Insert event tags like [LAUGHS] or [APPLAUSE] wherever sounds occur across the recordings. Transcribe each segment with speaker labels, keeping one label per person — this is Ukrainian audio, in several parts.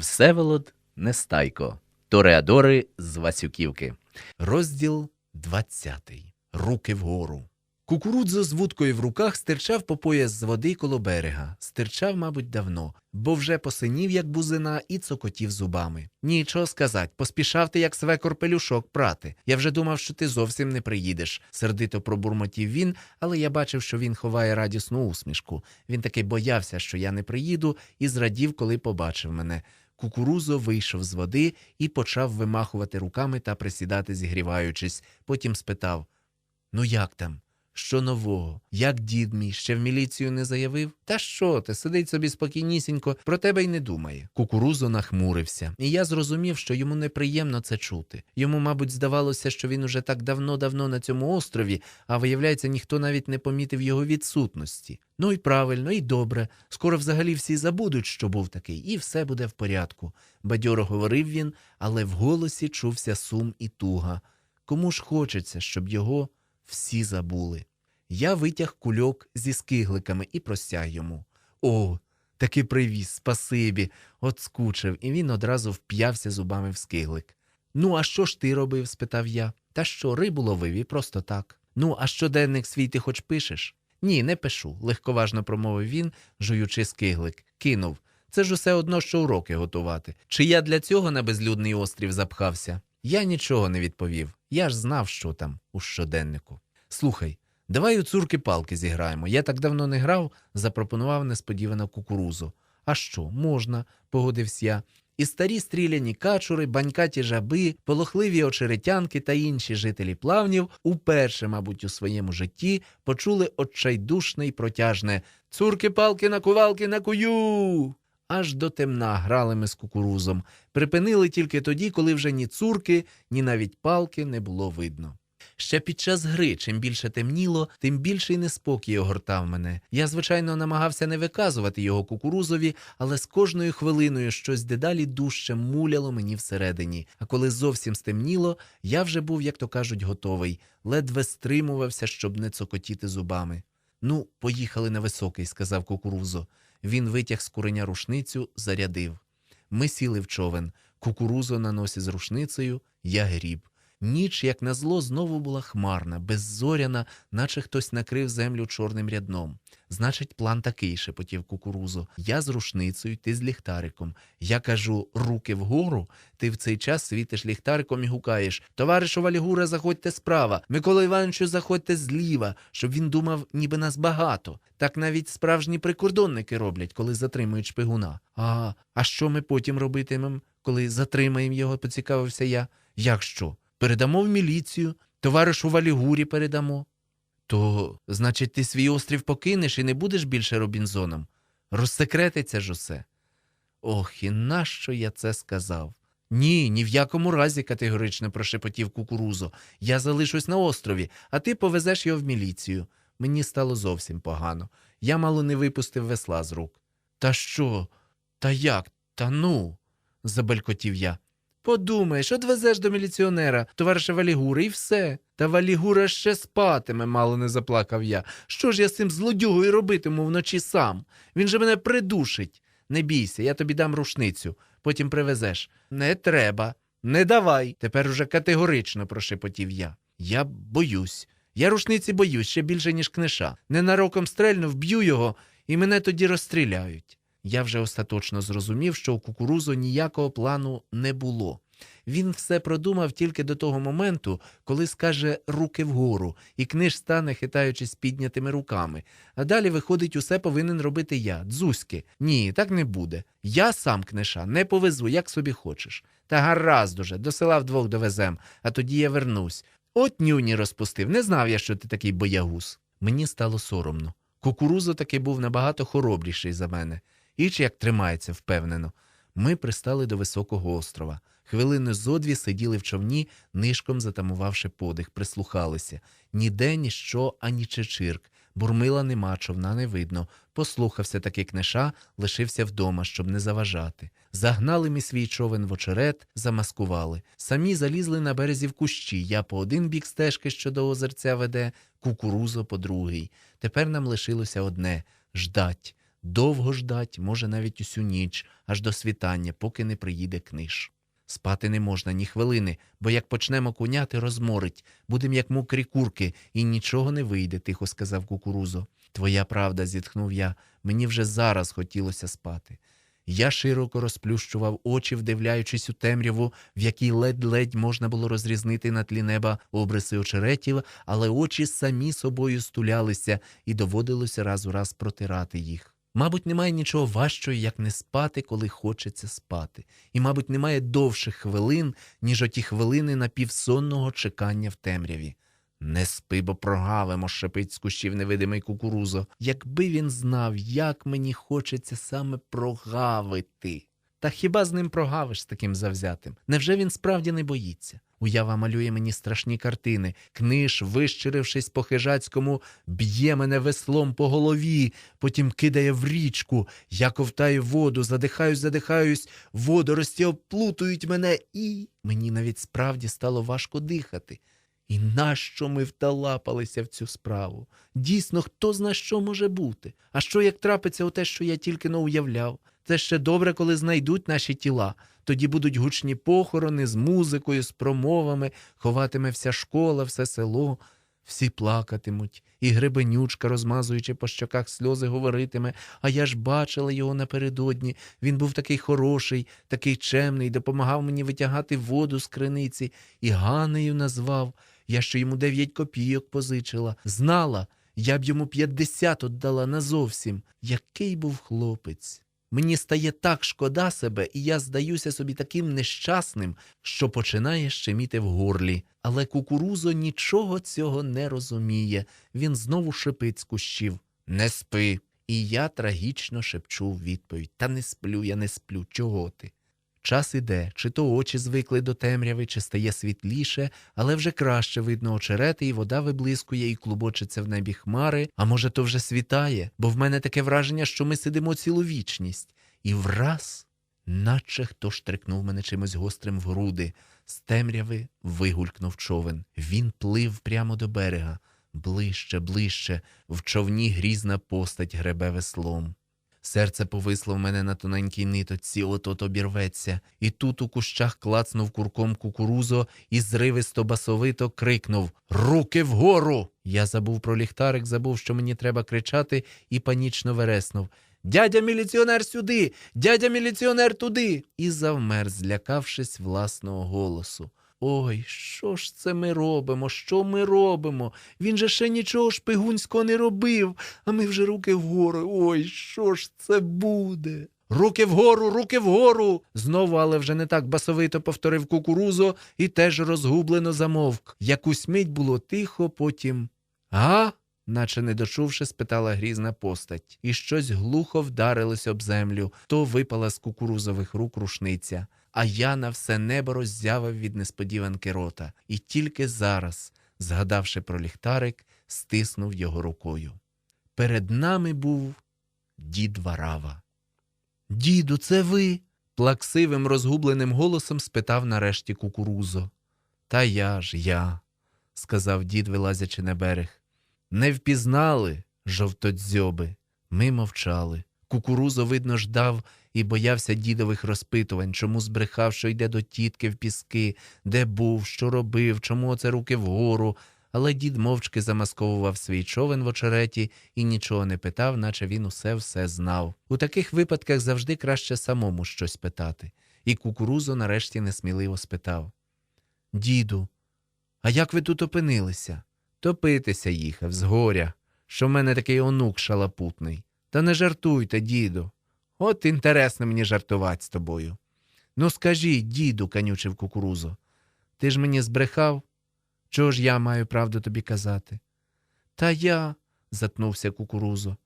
Speaker 1: Всеволод Нестайко. Тореадори з Васюківки. Розділ 20. Руки вгору. Кукурудзо з вудкою в руках стирчав по пояс з води коло берега. Стирчав, мабуть, давно, бо вже посинів, як бузина, і цокотів зубами. Нічого сказать, поспішав ти, як свекор пелюшок прати. Я вже думав, що ти зовсім не приїдеш. Сердито пробурмотів він, але я бачив, що він ховає радісну усмішку. Він таки боявся, що я не приїду, і зрадів, коли побачив мене. Кукурузо вийшов з води і почав вимахувати руками та присідати, зігріваючись. Потім спитав: Ну як там? Що нового? Як дід мій ще в міліцію не заявив? Та що ти, сидить собі спокійнісінько, про тебе й не думає. Кукурузо нахмурився, і я зрозумів, що йому неприємно це чути. Йому, мабуть, здавалося, що він уже так давно-давно на цьому острові, а виявляється, ніхто навіть не помітив його відсутності. Ну і правильно, і добре. Скоро взагалі всі забудуть, що був такий, і все буде в порядку. Бадьоро говорив він, але в голосі чувся сум і туга. Кому ж хочеться, щоб його всі забули. Я витяг кульок зі скигликами і простяг йому. О, таки привіз, спасибі, от скучив, і він одразу вп'явся зубами в скиглик. Ну, а що ж ти робив? спитав я. Та що, рибу ловив і просто так. Ну, а щоденник свій ти хоч пишеш? Ні, не пишу, легковажно промовив він, жуючи скиглик. Кинув. Це ж усе одно, що уроки готувати. Чи я для цього на безлюдний острів запхався? Я нічого не відповів. Я ж знав, що там у щоденнику. Слухай, давай у цурки палки зіграємо. Я так давно не грав, запропонував несподівано кукурузу. А що, можна, погодився я. І старі стріляні качури, банькаті жаби, полохливі очеретянки та інші жителі плавнів уперше, мабуть, у своєму житті почули отчайдушне й протяжне Цурки палки на кувалки на кую. Аж до темна грали ми з кукурузом. Припинили тільки тоді, коли вже ні цурки, ні навіть палки не було видно. Ще під час гри, чим більше темніло, тим більший неспокій огортав мене. Я, звичайно, намагався не виказувати його кукурузові, але з кожною хвилиною щось дедалі дужче муляло мені всередині. А коли зовсім стемніло, я вже був, як то кажуть, готовий, ледве стримувався, щоб не цокотіти зубами. Ну, поїхали на високий, сказав кукурузо. Він витяг з куреня рушницю, зарядив. Ми сіли в човен. Кукурузо на носі з рушницею, я гріб. Ніч, як назло, знову була хмарна, беззоряна, наче хтось накрив землю чорним рядном. Значить, план такий, шепотів кукурузо. Я з рушницею, ти з ліхтариком. Я кажу руки вгору, ти в цей час світиш ліхтариком і гукаєш Товаришу Валігура, заходьте справа. Микола Івановичу, заходьте зліва, щоб він думав, ніби нас багато. Так навіть справжні прикордонники роблять, коли затримують шпигуна. А, а що ми потім робитимемо, коли затримаємо його, поцікавився я. Як що? Передамо в міліцію, товаришу Валігурі передамо. То, значить, ти свій острів покинеш і не будеш більше Робінзоном? Розсекретиться ж усе. Ох, і нащо я це сказав? Ні, ні в якому разі, категорично прошепотів кукурузо. Я залишусь на острові, а ти повезеш його в міліцію. Мені стало зовсім погано. Я мало не випустив весла з рук. Та що? Та як? Та ну. забелькотів я. Подумаєш, одвезеш до міліціонера, товариша Валігура, і все. Та Валігура ще спатиме, мало не заплакав я. Що ж я з цим злодюгою робитиму вночі сам? Він же мене придушить. Не бійся, я тобі дам рушницю, потім привезеш. Не треба, не давай. Тепер уже категорично прошепотів я. Я боюсь. Я рушниці боюсь ще більше, ніж книша. Ненароком стрельну, вб'ю його, і мене тоді розстріляють. Я вже остаточно зрозумів, що у кукурузу ніякого плану не було. Він все продумав тільки до того моменту, коли скаже руки вгору, і книж стане, хитаючись піднятими руками. А далі, виходить, усе повинен робити я, дзузьки. Ні, так не буде. Я сам книша не повезу, як собі хочеш. Та гаразд уже, до села вдвох довезем, а тоді я вернусь. От нюні розпустив, не знав я, що ти такий боягуз. Мені стало соромно. Кукурузо таки був набагато хоробріший за мене. Іч як тримається впевнено. Ми пристали до високого острова. Хвилини зодві сиділи в човні, нишком затамувавши подих, прислухалися. Ніде ніщо, ані чечирк. Бурмила нема, човна не видно. Послухався таки книша, лишився вдома, щоб не заважати. Загнали ми свій човен в очерет, замаскували. Самі залізли на березі в кущі. Я по один бік стежки, що до озерця веде, кукурузо по другий. Тепер нам лишилося одне ждать. Довго ждать, може навіть усю ніч, аж до світання, поки не приїде книж. Спати не можна ні хвилини, бо як почнемо куняти, розморить, будем як мокрі курки, і нічого не вийде, тихо сказав кукурузо. Твоя правда, зітхнув я, мені вже зараз хотілося спати. Я широко розплющував очі, вдивляючись у темряву, в якій ледь-ледь можна було розрізнити на тлі неба обриси очеретів, але очі самі собою стулялися і доводилося раз у раз протирати їх. Мабуть, немає нічого важчого, як не спати, коли хочеться спати. І, мабуть, немає довших хвилин, ніж оті хвилини напівсонного чекання в темряві. Не спи, бо прогавимо, шепить з кущів невидимий кукурузо. Якби він знав, як мені хочеться саме прогавити. Та хіба з ним прогавиш таким завзятим? Невже він справді не боїться? Уява малює мені страшні картини. Книж, вищирившись по хижацькому, б'є мене веслом по голові, потім кидає в річку. Я ковтаю воду, задихаюсь, задихаюсь, водорості оплутують мене, і мені навіть справді стало важко дихати. І нащо ми вталапалися в цю справу? Дійсно, хто зна, що може бути? А що як трапиться у те, що я тільки но уявляв? Це ще добре, коли знайдуть наші тіла. Тоді будуть гучні похорони з музикою, з промовами, ховатиме вся школа, все село. Всі плакатимуть, і гребенючка, розмазуючи по щоках сльози, говоритиме, а я ж бачила його напередодні. Він був такий хороший, такий чемний, допомагав мені витягати воду з криниці і Ганею назвав. Я ще йому дев'ять копійок позичила. Знала, я б йому п'ятдесят отдала назовсім. Який був хлопець. Мені стає так шкода себе, і я здаюся собі таким нещасним, що починає щеміти в горлі. Але кукурузо нічого цього не розуміє. Він знову шипить з кущів. Не спи. І я трагічно шепчу в відповідь Та не сплю, я не сплю. Чого ти? Час іде, чи то очі звикли до темряви, чи стає світліше, але вже краще видно очерети, і вода виблискує, і клубочиться в небі хмари. А може, то вже світає, бо в мене таке враження, що ми сидимо цілу вічність. І враз, наче хто штрикнув мене чимось гострим в груди, з темряви вигулькнув човен. Він плив прямо до берега. Ближче, ближче, в човні грізна постать гребе веслом. Серце повисло в мене на тоненькій ниточці, от-от обірветься, і тут у кущах клацнув курком кукурузо і зривисто басовито крикнув Руки вгору! Я забув про ліхтарик, забув, що мені треба кричати, і панічно вереснув. Дядя міліціонер сюди, дядя міліціонер туди. І завмер, злякавшись власного голосу. Ой, що ж це ми робимо? Що ми робимо? Він же ще нічого шпигунського не робив, а ми вже руки вгору. Ой, що ж це буде? Руки вгору, руки вгору. Знову, але вже не так басовито повторив кукурузо і теж розгублено замовк. Якусь мить було тихо, потім. А? наче не дочувши, спитала грізна постать, і щось глухо вдарилось об землю, то випала з кукурузових рук рушниця. А я на все небо роззявив від несподіванки рота, і тільки зараз, згадавши про ліхтарик, стиснув його рукою. Перед нами був дід Варава. Діду, це ви? плаксивим, розгубленим голосом спитав нарешті кукурузо. Та я ж, я, сказав дід, вилазячи на берег. Не впізнали, жовтодзьоби. Ми мовчали. Кукурузо, видно, ждав і боявся дідових розпитувань, чому збрехав, що йде до тітки в піски, де був, що робив, чому оце руки вгору. Але дід мовчки замасковував свій човен в очереті і нічого не питав, наче він усе все знав. У таких випадках завжди краще самому щось питати. І кукурузо нарешті несміливо спитав Діду, а як ви тут опинилися? Топитися їхав з горя, що в мене такий онук шалапутний. Та не жартуйте, діду. От інтересно мені жартувати з тобою. Ну, скажіть, діду, канючив кукурузо, ти ж мені збрехав? Чого ж я маю правду тобі казати? Та я, затнувся кукурузо.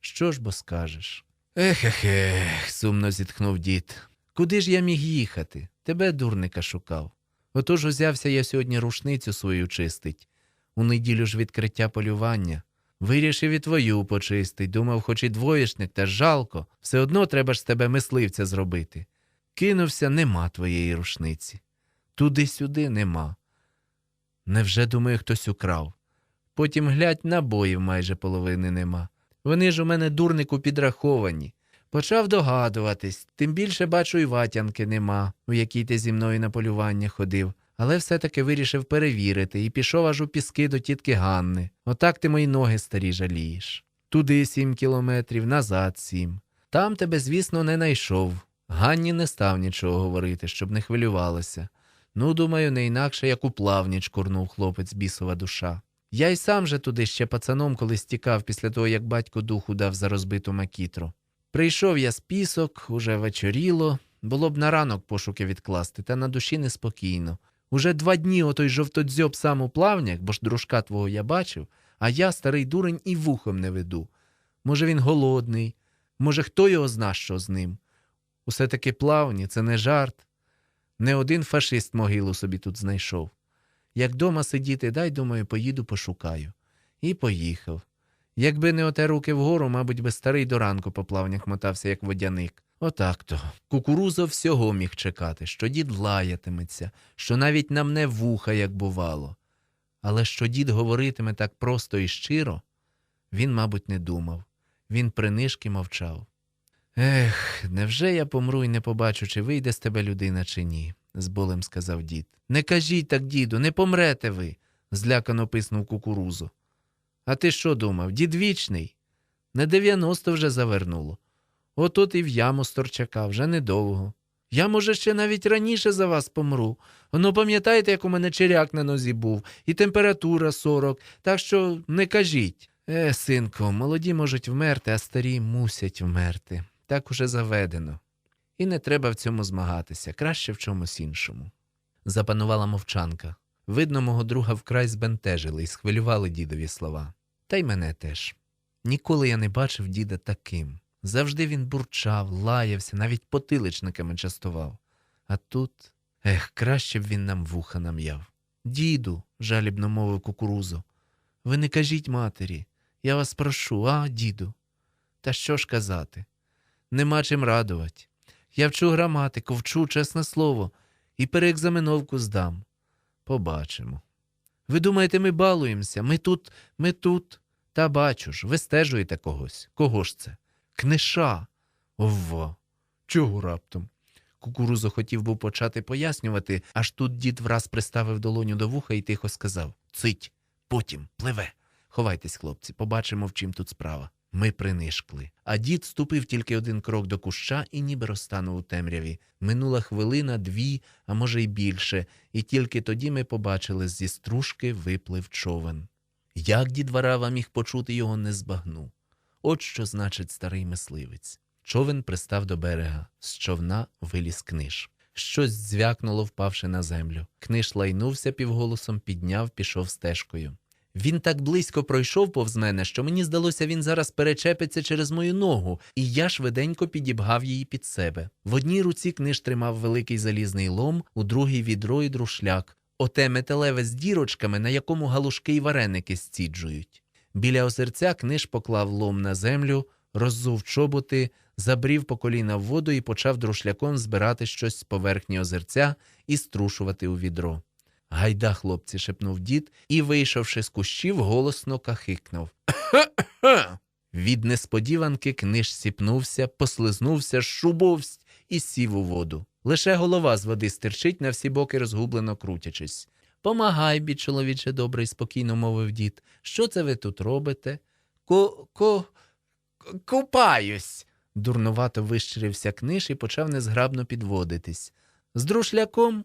Speaker 1: Що ж бо скажеш? Ех, ех, сумно зітхнув дід. Куди ж я міг їхати? Тебе, дурника, шукав. Отож узявся я сьогодні рушницю свою чистить. У неділю ж відкриття полювання. Вирішив і твою почистить. Думав, хоч і двоєшник, та жалко, все одно треба ж з тебе мисливця зробити. Кинувся, нема твоєї рушниці. Туди-сюди нема. Невже, думаю, хтось украв? Потім глядь, набоїв майже половини нема. Вони ж у мене дурнику підраховані. Почав догадуватись, тим більше бачу, і ватянки нема, у якій ти зі мною на полювання ходив. Але все-таки вирішив перевірити і пішов аж у піски до тітки Ганни. Отак ти мої ноги старі жалієш. Туди сім кілометрів, назад сім. Там тебе, звісно, не найшов. Ганні не став нічого говорити, щоб не хвилювалася. Ну, думаю, не інакше, як у плавніч курнув хлопець бісова душа. Я й сам же туди ще пацаном колись тікав після того, як батько духу дав за розбиту макітру. Прийшов я з пісок, уже вечоріло, було б на ранок пошуки відкласти, та на душі неспокійно. Уже два дні отой жовтодзьоб плавнях, бо ж дружка твого я бачив, а я, старий дурень, і вухом не веду. Може, він голодний, може, хто його зна, що з ним. Усе таки плавні, це не жарт. Не один фашист могилу собі тут знайшов. Як дома сидіти, дай, думаю, поїду пошукаю. І поїхав. Якби не оте руки вгору, мабуть, би старий до ранку по плавнях мотався, як водяник. Отак то. Кукурузо всього міг чекати, що дід лаятиметься, що навіть на мене вуха, як бувало. Але що дід говоритиме так просто і щиро, він, мабуть, не думав. Він принишки мовчав. Ех, невже я помру і не побачу, чи вийде з тебе людина, чи ні, з болем сказав дід. Не кажіть так, діду, не помрете ви, злякано писнув кукурузо. А ти що думав, дід вічний? Не дев'яносто вже завернуло. Отут і в яму сторчака вже недовго. Я, може, ще навіть раніше за вас помру. Ну, пам'ятаєте, як у мене черяк на нозі був, і температура сорок, так що не кажіть. Е, синку, молоді можуть вмерти, а старі мусять вмерти. Так уже заведено. І не треба в цьому змагатися, краще в чомусь іншому. Запанувала мовчанка. Видно, мого друга вкрай збентежили і схвилювали дідові слова. Та й мене теж. Ніколи я не бачив діда таким. Завжди він бурчав, лаявся, навіть потиличниками частував. А тут, ех, краще б він нам вуха нам'яв. Діду, жалібно мовив кукурузо, ви не кажіть матері, я вас прошу, а, діду. Та що ж казати? Нема чим радувати. Я вчу граматику, вчу, чесне слово, і переекзаменовку здам. Побачимо. Ви думаєте, ми балуємося? Ми тут, ми тут. Та бачу ж, ви стежуєте когось. Кого ж це? Книша. Ова. Чого раптом? Кукурузо хотів був почати пояснювати, аж тут дід враз приставив долоню до вуха і тихо сказав Цить, потім пливе. Ховайтесь, хлопці, побачимо, в чим тут справа. Ми принишкли. А дід ступив тільки один крок до куща і ніби розтанув у темряві. Минула хвилина, дві, а може й більше, і тільки тоді ми побачили, зі стружки виплив човен. Як дід Варава міг почути його, не збагну. От що значить старий мисливець. Човен пристав до берега, з човна виліз книж. Щось дзвякнуло, впавши на землю. Книж лайнувся півголосом, підняв, пішов стежкою. Він так близько пройшов повз мене, що мені здалося, він зараз перечепиться через мою ногу, і я швиденько підібгав її під себе. В одній руці книж тримав великий залізний лом, у другій відро і друшляк, оте металеве з дірочками, на якому галушки й вареники зціджують. Біля озерця книж поклав лом на землю, роззув чоботи, забрів по коліна в воду і почав друшляком збирати щось з поверхні озерця і струшувати у відро. Гайда, хлопці, шепнув дід і, вийшовши з кущів, голосно кахикнув. [COUGHS] Від несподіванки книж сіпнувся, послизнувся, шубовсть і сів у воду. Лише голова з води стирчить на всі боки, розгублено крутячись. Помагай, бі, чоловіче добрий, спокійно мовив дід. Що це ви тут робите? Ко. ко. купаюсь. Дурнувато вищирився книж і почав незграбно підводитись. З друшляком?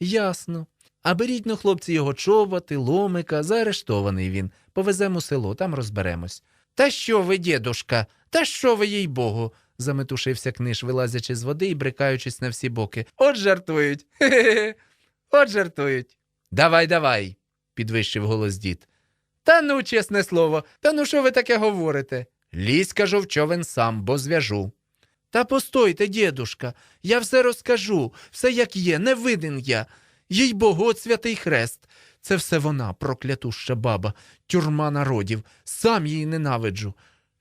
Speaker 1: Ясно. А беріть ну, хлопці, його чоботи, ломика, заарештований він. Повеземо село, там розберемось. Та що ви, дідушка? Та що ви, їй богу? заметушився книж, вилазячи з води і брикаючись на всі боки. От жартують. [LAUGHS] Хе-хе. От жартують. Давай, давай, підвищив голос дід. Та ну, чесне слово, та ну що ви таке говорите? Лізь, кажу, в човен сам, бо зв'яжу. Та постойте, дідушка, я все розкажу, все як є, не виден я. Їй богу, святий хрест. Це все вона, проклятуща баба, тюрма народів, сам її ненавиджу.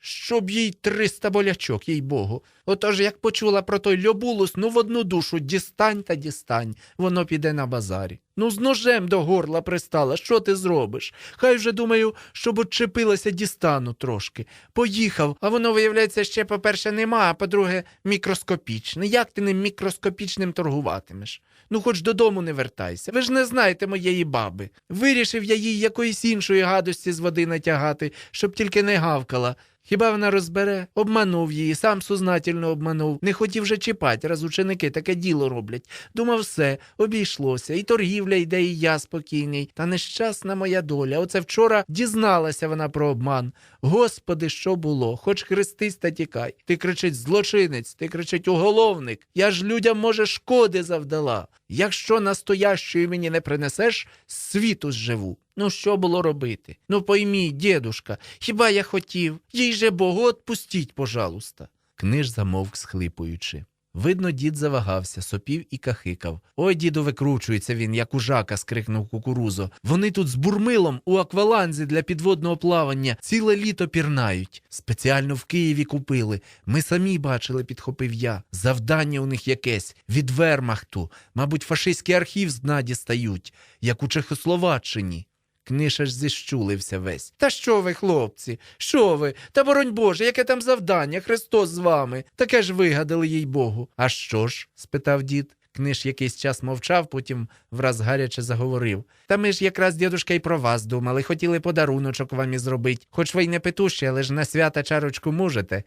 Speaker 1: Щоб їй триста болячок, їй богу. Отож, як почула про той льобулус, ну в одну душу дістань та дістань, воно піде на базарі. Ну, з ножем до горла пристала, що ти зробиш? Хай вже думаю, щоб отчепилася дістану трошки. Поїхав, а воно, виявляється, ще, по-перше, нема, а по-друге, мікроскопічне. Як ти ним мікроскопічним торгуватимеш? Ну, хоч додому не вертайся. Ви ж не знаєте моєї баби. Вирішив я їй якоїсь іншої гадості з води натягати, щоб тільки не гавкала. Хіба вона розбере? Обманув її, сам сознательно обманув. Не хотів вже чіпати, раз ученики таке діло роблять. Думав, все, обійшлося, і торгівля йде, і я спокійний. Та нещасна моя доля. Оце вчора дізналася вона про обман. Господи, що було? Хоч хрестись та тікай. Ти кричить злочинець, ти кричить уголовник. Я ж людям, може, шкоди завдала. Якщо настоящої мені не принесеш, світу зживу. Ну, що було робити? Ну, поймій, дідушка, хіба я хотів? Їй же Богу, отпустіть, пожалуйста. Книж замовк, схлипуючи. Видно, дід завагався, сопів і кахикав. Ой, діду, викручується він, як у жака, скрикнув кукурузо. Вони тут з бурмилом у акваланзі для підводного плавання ціле літо пірнають. Спеціально в Києві купили. Ми самі бачили, підхопив я. Завдання у них якесь від вермахту. Мабуть, фашистський архів з дна дістають, як у Чехословаччині. Книж аж зіщулився весь. Та що ви, хлопці? Що ви? Та боронь Боже, яке там завдання? Христос з вами. Таке ж вигадали, їй Богу. А що ж? спитав дід. Книж якийсь час мовчав, потім враз гаряче заговорив. Та ми ж якраз, дідушка, й про вас думали, хотіли подаруночок вам і зробить. Хоч ви й не петущі, але ж на свята чарочку можете.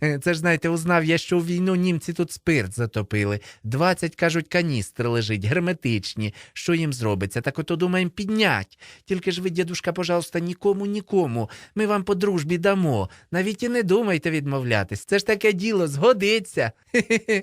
Speaker 1: Це ж, знаєте, узнав я, що у війну німці тут спирт затопили. Двадцять, кажуть, каністр лежить, герметичні. Що їм зробиться? Так ото думаємо піднять. Тільки ж ви, дідушка, пожалуйста, нікому, нікому. Ми вам по дружбі дамо. Навіть і не думайте відмовлятись. Це ж таке діло, згодиться.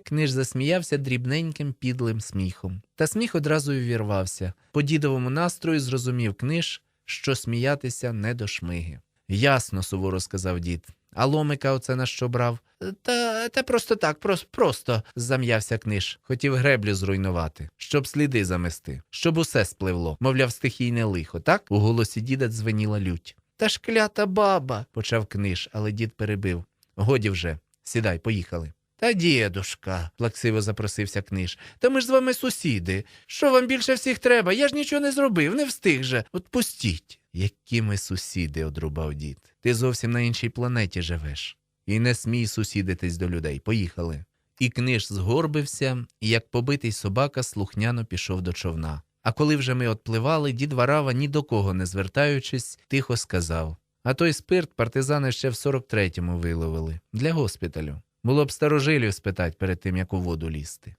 Speaker 1: Книж засміявся дрібненьким підлим сміхом. Та сміх одразу увірвався. По дідовому настрою зрозумів книж, що сміятися не до шмиги. Ясно, суворо сказав дід. А ломика оце на що брав? Та, та просто так, прос, просто, зам'явся книж. Хотів греблю зруйнувати, щоб сліди замести, щоб усе спливло, мовляв, стихійне лихо, так? У голосі діда дзвеніла лють. Та ж клята баба, почав книж, але дід перебив. Годі вже, сідай, поїхали. Та дідушка, плаксиво запросився книж. Та ми ж з вами сусіди. Що вам більше всіх треба? Я ж нічого не зробив, не встиг же. От пустіть. Які ми сусіди, одрубав дід. Ти зовсім на іншій планеті живеш. І не смій сусідитись до людей. Поїхали. І книж згорбився, і як побитий собака слухняно пішов до човна. А коли вже ми отпливали, дід Варава, ні до кого не звертаючись, тихо сказав: А той спирт партизани ще в 43-му виловили для госпіталю. Було б старожилів спитать перед тим, як у воду лізти.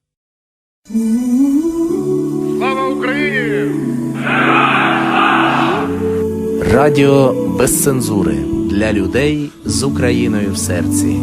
Speaker 2: Слава Україні!
Speaker 1: Радіо без цензури для людей з Україною в серці.